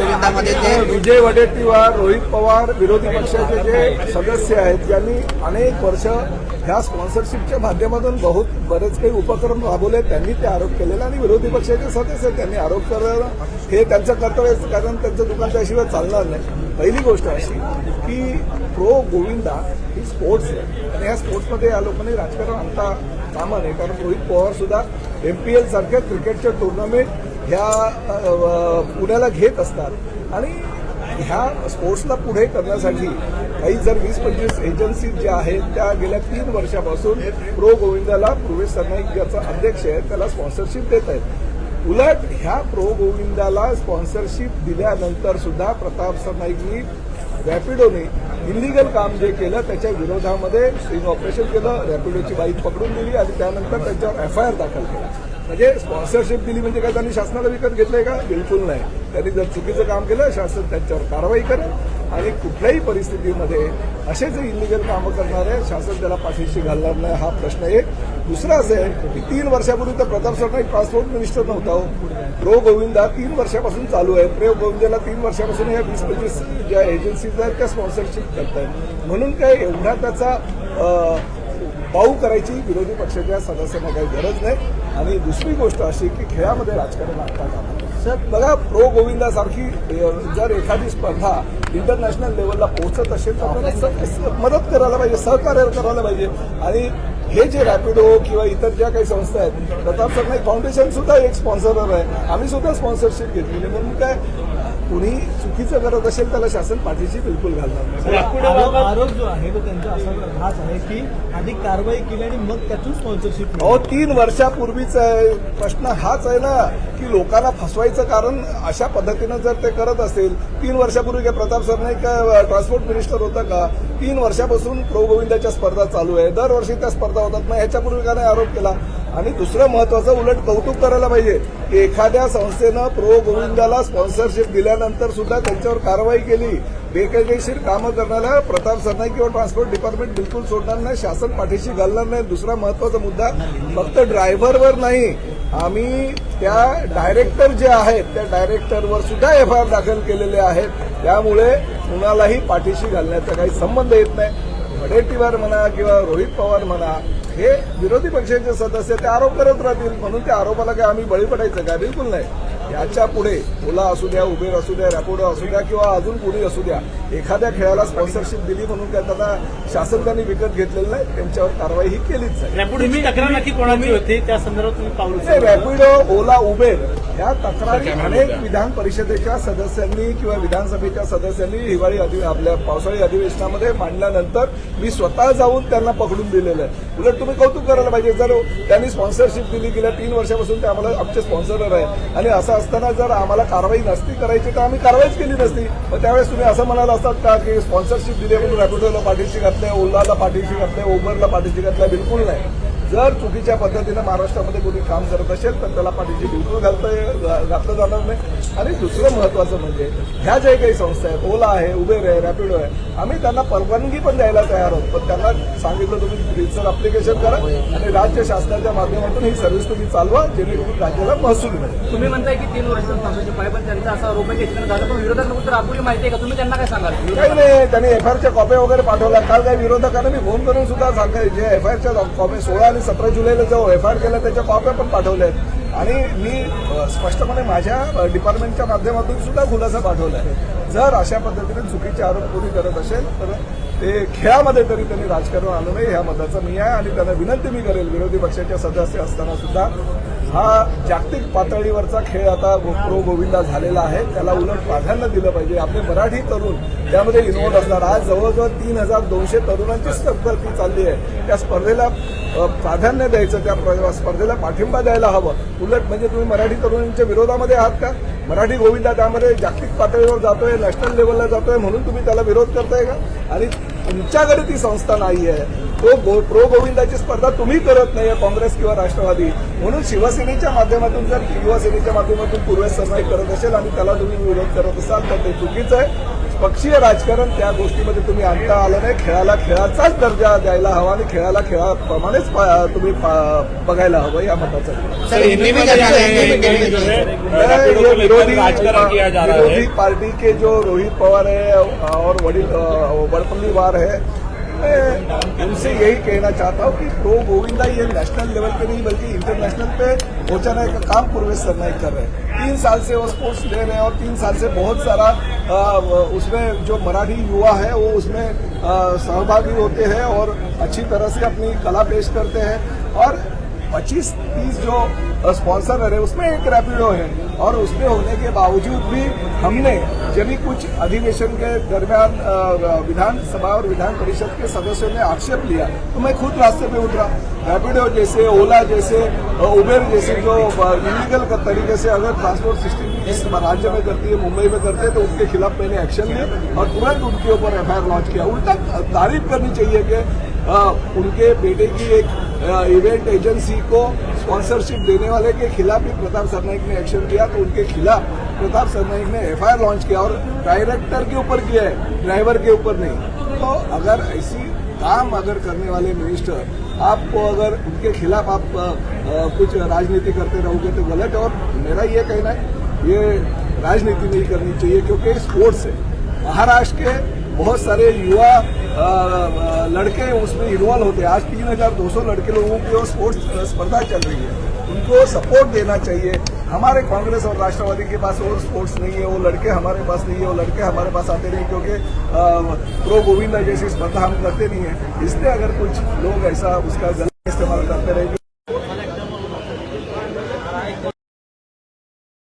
गोविंदामध्ये ते विजय वडेट्टीवार रोहित पवार विरोधी पक्षाचे जे सदस्य आहेत ज्यांनी अनेक वर्ष ह्या स्पॉन्सरशिपच्या माध्यमातून बहुत बरेच काही उपक्रम राबवले. त्यांनी ते आरोप केलेला आणि विरोधी पक्षाचे सदस्य त्यांनी आरोप करणं हे त्यांचं कर्तव्य कारण त्यांचं दुकान त्याशिवाय चालणार नाही. पहिली गोष्ट अशी की प्रो गोविंदा ही स्पोर्ट्स आहे. आणि ह्या स्पोर्ट्समध्ये या लोकांनी राजकारण आणता कामा नाही. कारण रोहित पवार सुद्धा एमपीएल सारख्या क्रिकेटच्या टुर्नामेंट ह्या पुण्याला घेत असतात. आणि ह्या स्पोर्ट्सला पुढे करण्यासाठी काही जर वीस पंचवीस एजन्सी ज्या आहेत त्या गेल्या तीन वर्षापासून प्रो गोविंदाला पूर्वेश सरनाईक ज्याचा अध्यक्ष आहे त्याला स्पॉन्सरशिप देत आहेत. उलट ह्या प्रो गोविंदाला स्पॉन्सरशिप दिल्यानंतर सुद्धा प्रताप सरनाईकनी रॅपिडोने इलिगल काम जे केलं त्याच्या विरोधामध्ये ऑपरेशन केलं रॅपिडोची बाईक पकडून दिली आणि त्यानंतर त्यांच्यावर एफ आय आर दाखल केला. म्हणजे स्पॉन्सरशिप दिली म्हणजे काय? त्यांनी शासनाला विकत घेतलंय का? बिलकुल नाही. त्यांनी जर चुकीचं काम केलं शासन त्यांच्यावर कारवाई करेल आणि कुठल्याही परिस्थितीमध्ये असे जे इलिगल कामं करणारे शासन त्याला पाठीशी घालणार नाही हा प्रश्न एक. दुसरा असं आहे की तीन वर्षापूर्वी तर प्रताप सरनाईक ट्रान्सपोर्ट मिनिस्टर नव्हता हो. प्रो गोविंदा तीन वर्षापासून चालू आहे. प्रो गोविंदाला तीन वर्षापासून या वीस पंचवीस ज्या एजन्सीज आहेत त्या स्पॉन्सरशिप करत आहेत म्हणून काय एवढा त्याचा पाऊ करायची विरोधी पक्षाच्या सदस्यांना काही गरज नाही. आणि दुसरी गोष्ट अशी की खेळामध्ये राजकारण आणता सर बघा प्रो गोविंदासारखी जर एखादी स्पर्धा इंटरनॅशनल लेवलला पोहोचत असेल तर मदत करायला पाहिजे सहकार्य करायला पाहिजे. आणि हे जे रॅपिडो किंवा इतर ज्या काही संस्था आहेत प्रताप सरनाईक फाउंडेशन सुद्धा एक स्पॉन्सरर आहे. आम्ही सुद्धा स्पॉन्सरशिप घेतलेली म्हणून काय कुणी चुकीचं करत असेल त्याला शासन पाठीशी बिलकुल घालणार नाही. आरोप आरोप जो आहे तो त्यांचा असा हाच आहे की अधिक कारवाई केली आणि मग त्यातून स्पॉन्सरशिप अहो तीन वर्षापूर्वीच आहे. प्रश्न हाच आहे ना की लोकांना फसवायचं कारण अशा पद्धतीनं जर ते करत असेल तीन वर्षापूर्वी काय प्रताप सरनाईक काय ट्रान्सपोर्ट मिनिस्टर होता का तीन वर्षापासून प्रो गोविंदाच्या स्पर्धा चालू आहे. दरवर्षी त्या स्पर्धा होतात. मग ह्याच्यापूर्वी का नाही आरोप केला? आणि दुसरं महत्वाचं उलट कौतुक करायला पाहिजे. की एखाद्या संस्थेनं प्रो गोविंदाला स्पॉन्सरशिप दिल्यानंतर सुद्धा त्यांच्यावर कारवाई केली. बेकायदेशीर कामं करण्याला प्रताप सरनाईक किंवा ट्रान्सपोर्ट डिपार्टमेंट बिलकुल सोडणार नाही शासन पाठीशी घालणार नाही. दुसरा महत्त्वाचा मुद्दा फक्त ड्रायव्हरवर नाही. आम्ही त्या डायरेक्टर जे आहेत त्या डायरेक्टरवर सुद्धा एफ आय आर दाखल केलेले आहेत. त्यामुळे कुणालाही पाठीशी घालण्याचा काही संबंध येत नाही. वडेट्टीवार म्हणा किंवा रोहित पवार म्हणा हे विरोधी पक्षाचे सदस्य ते आरोप करत राहतील. म्हणून त्या आरोपाला काय आम्ही बळी पडायचं काय? बिलकुल नाही. याच्यापुढे ओला असू द्या उबेर असू द्या रॅपोडो असू द्या किंवा अजून कोणी असू द्या एखाद्या खेळाला स्पॉन्सरशिप दिली म्हणून काय त्यांना शासन त्यांनी विकत घेतलेलं नाही त्यांच्यावर कारवाई ही केलीच नक्की कोणाची होती? त्या संदर्भात नाही, रॅपिडो ओला उबेर ह्या तक्रारी अनेक विधान परिषदेच्या सदस्यांनी किंवा विधानसभेच्या सदस्यांनी हिवाळी अधि आपल्या पावसाळी अधिवेशनामध्ये मांडल्यानंतर मी स्वतः जाऊन त्यांना पकडून दिलेलं आहे. उलट तुम्ही कौतुक करायला पाहिजे. जर त्यांनी स्पॉन्सरशिप दिली गेल्या तीन वर्षापासून ते आम्हाला आमचे स्पॉन्सरर आहे आणि असं असताना जर आम्हाला कारवाई नसती करायची तर आम्ही कारवाईच केली नसती. मग त्यावेळेस तुम्ही असं म्हणाल असतात का की स्पॉन्सरशिप दिली म्हणून रॅपिडोला पाठीशी घातलंय ओलाला पाठीशी घातलंय उबरला पाठीशी घातलंय? बिलकुल नाही. जर चुकीच्या पद्धतीनं महाराष्ट्रामध्ये कोणी काम करत असेल तर त्याला पाठीशी बिलकुल घालता घातलं जाणार नाही. आणि दुसरं महत्वाचं म्हणजे ह्या ज्या काही संस्था आहेत ओला आहे उबेर आहे रॅपिडो आहे आम्ही त्यांना परवानगी पण द्यायला तयार आहोत. पण त्यांना सांगितलं तुम्ही रितसर अप्लिकेशन करा आणि राज्य शासनाच्या माध्यमातून ही सर्व्हिस तुम्ही चालवा जेणेकरून राज्याला महसूल मिळेल. तुम्ही म्हणताय की तीन आहे पण त्यांचा असा आरोप आहे की विरोधात आपली माहिती आहे का? तुम्ही त्यांना काय सांगाल? काही नाही त्यांनी एफ आय आरच्या कॉप्या वगैरे पाठवल्या. काल काही विरोधकांना मी फोन करून सुद्धा सांगाय जे एफ आय आरच्या कॉप्या सोळा आणि सतरा जुलैला जो एफ आय आर केला त्याच्या कॉप्या पण पाठवल्या आहेत. आणि मी स्पष्टपणे माझ्या डिपार्टमेंटच्या माध्यमातून सुद्धा खुलासा पाठवला आहे. जर अशा पद्धतीने चुकीचे आरोप कोणी करत असेल तर ते खेळामध्ये तरी त्यांनी राजकारण आणू नये ह्या मताचा मी आहे आणि त्यांना विनंती मी करेल. विरोधी पक्षाचे सदस्य असताना सुद्धा हा जागतिक पातळीवरचा खेळ आता प्रो गोविंदा झालेला आहे. त्याला उलट प्राधान्य दिलं पाहिजे. आपले मराठी तरुण त्यामध्ये इन्व्हॉल्व्ह असणार. आज जवळजवळ तीन हजार दोनशे तरुणांची स्पर्धा ती चालली आहे. त्या स्पर्धेला प्राधान्य द्यायचं त्या प्र- स्पर्धेला पाठिंबा द्यायला हवं. उलट म्हणजे तुम्ही मराठी तरुणांच्या विरोधामध्ये आहात का? मराठी गोविंदा त्यामध्ये जागतिक पातळीवर जातोय नॅशनल लेवलला जातोय म्हणून तुम्ही त्याला विरोध करताय का? आणि तुमच्याकडे ती संस्था नाही आहे तो गो प्रो गोविंदाची स्पर्धा तुम्ही करत नाहीये काँग्रेस किंवा राष्ट्रवादी. म्हणून शिवसेनेच्या माध्यमातून जर युवा सेनेच्या माध्यमातून पूर्वेस सरनाईक करत असेल आणि त्याला तुम्ही विरोध करत असाल तर ते चुकीचं आहे. पक्षीय राजकारण त्या गोष्टीमध्ये तुम्ही आणता आलं नाही. खेळाला खेळाचाच दर्जा द्यायला हवा आणि खेळाला खेळाप्रमाणेच तुम्ही बघायला हवं या मताचा. है है। विरोधी पार्टी के जो रोहित पवार है और वडील बड़पल्ली वार है मैं उनसे यही कहना चाहता हूँ कि प्रो गोविंदा ये नेशनल लेवल पे नहीं, बल्कि इंटरनेशनल पे पहुँचाने का काम पूर्वेश सरनाइक कर रहे हैं। तीन साल से वो स्पोर्ट्स ले रहे हैं और तीन साल से बहुत सारा उसमें जो मराठी युवा है, वो उसमें सहभागी होते हैं और अच्छी तरह से अपनी कला पेश करते हैं। और 25 तीस जो स्पॉन्सर रहे, उसमें एक रैपिडो है। और उसमें होने के बावजूद भी हमने जब भी कुछ अधिवेशन के दरमियान विधानसभा और विधान परिषद के सदस्यों ने आक्षेप लिया तो मैं खुद रास्ते पे उतरा। रैपिडो जैसे ओला जैसे उबेर जैसे जो इलीगल तरीके से अगर ट्रांसपोर्ट सिस्टम इस राज्य में करती है, मुंबई में करते हैं तो उनके खिलाफ मैंने एक्शन लिया और तुरंत उनके ऊपर एफआईआर लॉन्च किया। उल्टा तारीफ़ करनी चाहिए कि उनके बेटे की एक इवेंट एजेंसी को स्पॉन्सरशिप देने वाले के खिलाफ भी प्रताप सरनाइक ने एक्शन किया तो उनके खिलाफ प्रताप सरनाइक ने एफआईआर लॉन्च किया और डायरेक्टर के ऊपर किया है ड्राइवर के ऊपर नहीं। तो अगर ऐसी काम अगर करने वाले मिनिस्टर आपको अगर उनके खिलाफ आप अ, अ, कुछ राजनीति करते रहोगे तो गलत और मेरा ये कहना है ये राजनीति नहीं करनी चाहिए क्योंकि स्पोर्ट्स है। महाराष्ट्र के बहुत सारे युवा लड़के उसमें इन्वॉल्व होते हैं। आज तीन हज़ार दो सौ लड़के लोगों की और स्पोर्ट्स स्पर्धा चल रही है, उनको सपोर्ट देना चाहिए। हमारे कांग्रेस और राष्ट्रवादी के पास और स्पोर्ट्स नहीं है, वो लड़के हमारे पास नहीं है, वो लड़के हमारे पास आते नहीं क्योंकि प्रो गोविंदा जैसी स्पर्धा हम करते नहीं है। इसलिए अगर कुछ लोग ऐसा उसका गलत इस्तेमाल करते रहेंगे